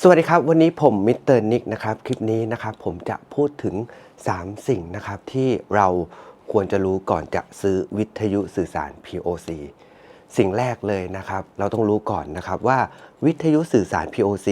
สวัสดีครับ วันนี้ผมมิสเตอร์นิกนะครับคลิปนี้นะครับผมจะพูดถึง 3 สิ่งนะครับที่เราควรจะรู้ก่อนจะซื้อวิทยุสื่อสาร POC สิ่งแรกเลยนะครับ เราต้องรู้ก่อนนะครับว่าวิทยุสื่อสาร POC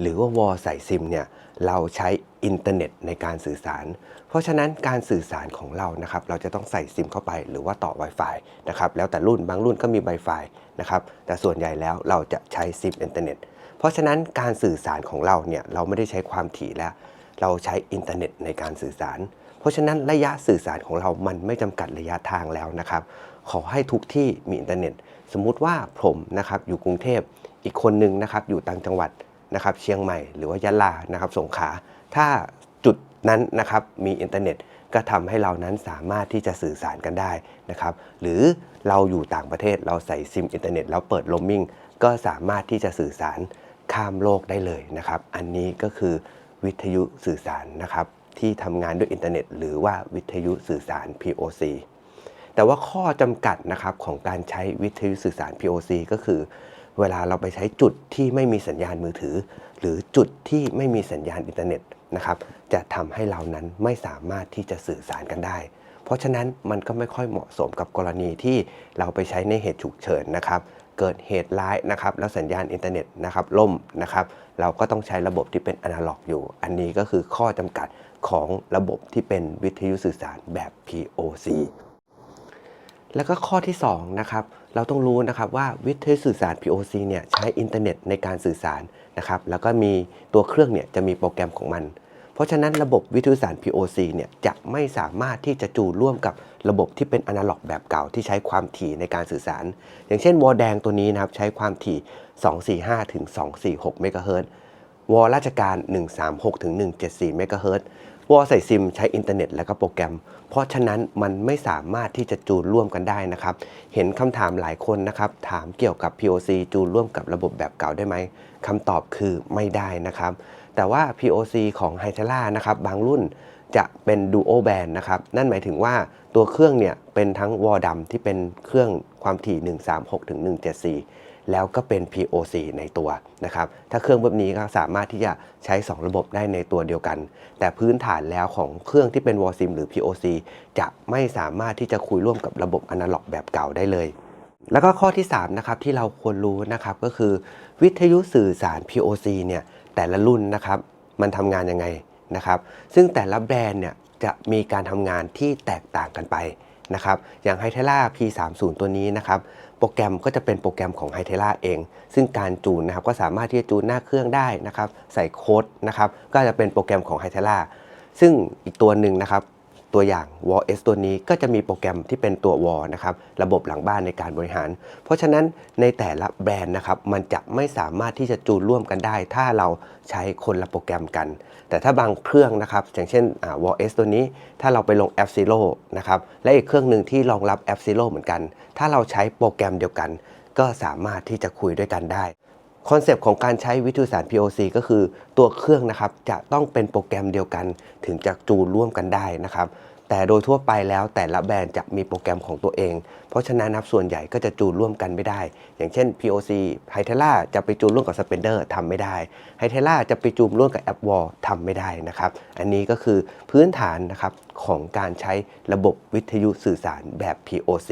หรือว่าวอลใส่ซิมเนี่ยเราใช้อินเทอร์เน็ตในการสื่อสาร เพราะฉะนั้นการสื่อสารของเรานะครับ เราจะต้องใส่ซิมเข้าไปหรือว่าต่อ Wi-Fi นะครับ แล้วแต่รุ่นบางรุ่นก็มี Wi-Fi นะครับ แต่ส่วนใหญ่แล้วเราจะใช้ซิมอินเทอร์เน็ต เพราะฉะนั้นการสื่อสารของเราเนี่ยเราไม่ได้ใช้ความถี่แล้ว เราใช้อินเทอร์เน็ตในการสื่อสาร เพราะฉะนั้นระยะสื่อสารของเรามันไม่จำกัดระยะทางแล้วนะครับ ขอให้ทุกที่มีอินเทอร์เน็ต สมมุติว่าผมนะครับอยู่กรุงเทพอีกคนหนึ่งนะครับอยู่ต่างจังหวัดนะครับเชียงใหม่หรือว่ายะลานะครับสงขลาถ้าจุดนั้นนะครับมีอินเทอร์เน็ตก็ทำให้เรานั้นสามารถที่จะสื่อสารกันได้นะครับ หรือเราอยู่ต่างประเทศเราใส่ซิมอินเทอร์เน็ตแล้วเปิดโรมมิ่งก็สามารถที่จะสื่อสารข้ามโลกได้เลยนะครับ อันนี้ก็คือวิทยุสื่อสารนะครับ ที่ทำงานด้วยอินเทอร์เน็ต หรือว่าวิทยุสื่อสาร POC แต่ว่าข้อจำกัดนะครับของการใช้วิทยุสื่อสาร POC ก็คือ เวลาเราไปใช้จุดที่ไม่มีสัญญาณมือถือ หรือจุดที่ไม่มีสัญญาณอินเทอร์เน็ตนะครับจะทำให้เรานั้นไม่สามารถที่จะสื่อสารกันได้ เพราะฉะนั้นมันก็ไม่ค่อยเหมาะสมกับกรณีที่เราไปใช้ในเหตุฉุกเฉินนะครับ เกิดเหตุร้ายนะครับแล้วสัญญาณอินเทอร์เน็ตนะครับล่มนะครับเราก็ต้องใช้ระบบที่เป็นอนาล็อกอยู่ อันนี้ก็คือข้อจำกัดของระบบที่เป็นวิทยุสื่อสารแบบ POC แล้วก็ข้อที่2นะครับเราต้องรู้นะครับว่าวิทยุสื่อสาร POC เนี่ยใช้อินเทอร์เน็ตในการสื่อสารนะครับแล้วก็มีตัวเครื่องเนี่ยจะมีโปรแกรมของมัน เพราะฉะนั้นระบบวิทยุสาร POC เนี่ยจะไม่สามารถที่จะจูนร่วมกับระบบที่เป็นอนาล็อกแบบเก่าที่ใช้ความถี่ในการสื่อสาร อย่างเช่นวอลแดงตัวนี้นะครับใช้ความถี่ 245ถึง246เมกะเฮิรตซ์วอลราชการ 136ถึง174เมกะเฮิรตซ์ วอลใส่ซิมใช้อินเทอร์เน็ตและก็โปรแกรม เพราะฉะนั้นมันไม่สามารถที่จะจูนร่วมกันได้นะครับ เห็นคำถามหลายคนนะครับถามเกี่ยวกับ POC จูนร่วมกับระบบแบบเก่าได้ไหมคำตอบคือไม่ได้นะครับ แต่ว่า POC ของ h y t e l a นะครับบางรุ่นจะเป็น Duo Band นะครับ นั่นหมายถึงว่าตัวเครื่องเนี่ยเป็นทั้งวอลดำที่เป็นเครื่อง ความถี่ 136ถึง174 แล้วก็เป็น POC ในตัวนะครับ ถ้าเครื่องแบบนี้ก็สามารถที่จะใช้ 2 ระบบได้ในตัวเดียวกัน แต่พื้นฐานแล้วของเครื่องที่เป็น w a l SIM หรือ POC จะไม่สามารถที่จะคุยร่วมกับระบบอนาล็อกแบบเก่าได้เลยแล้วก็ข้อที่3นะครับที่เราควรรู้นะครับก็คือ วิทยุสื่อสาร POC เนี่ยแต่ละรุ่นนะครับมันทำงานยังไงนะครับ ซึ่งแต่ละแบรนด์เนี่ยจะมีการทำงานที่แตกต่างกันไป นะครับอย่างไฮเทล่า P30 ตัวนี้นะครับโปรแกรมก็จะเป็นโปรแกรมของไฮเทล่าเอง ซึ่งการจูนนะครับก็สามารถที่จะจูนหน้าเครื่องได้นะครับใส่โค้ดนะครับก็จะเป็นโปรแกรมของไฮเทล่าซึ่งอีกตัวหนึ่งนะครับ ตัวอย่าง Wall S ตัวนี้ก็จะมีโปรแกรมที่เป็นตัว Wall นะครับระบบหลังบ้านในการบริหาร เพราะฉะนั้นในแต่ละแบรนด์นะครับมันจะไม่สามารถที่จะจูนร่วมกันได้ ถ้าเราใช้คนละโปรแกรมกัน แต่ถ้าบางเครื่องนะครับอย่างเช่นอ่า Wall S ตัวนี้ ถ้าเราไปลง App Zero นะครับและอีกเครื่องหนึ่งที่รองรับ App Zero เหมือนกัน ถ้าเราใช้โปรแกรมเดียวกัน ก็สามารถที่จะคุยด้วยกันได้ คอนเซปต์ของการใช้วิทยุสาร POC ก็คือตัวเครื่องนะครับจะต้องเป็นโปรแกรมเดียวกัน ถึงจะจูนร่วมกันได้นะครับ แต่โดยทั่วไปแล้วแต่ละแบรนด์จะมีโปรแกรมของตัวเอง เพราะฉะนั้นนับส่วนใหญ่ก็จะจูนร่วมกันไม่ได้ อย่างเช่น POC h y t e l a จะไปจูนร่วมกับ Spender ทำไม่ได้ h y t e l a จะไปจูนร่วมกับ App Wall ทำไม่ได้นะครับ อันนี้ก็คือพื้นฐานนะครับของการใช้ระบบวิทยุสื่อสารแบบ POC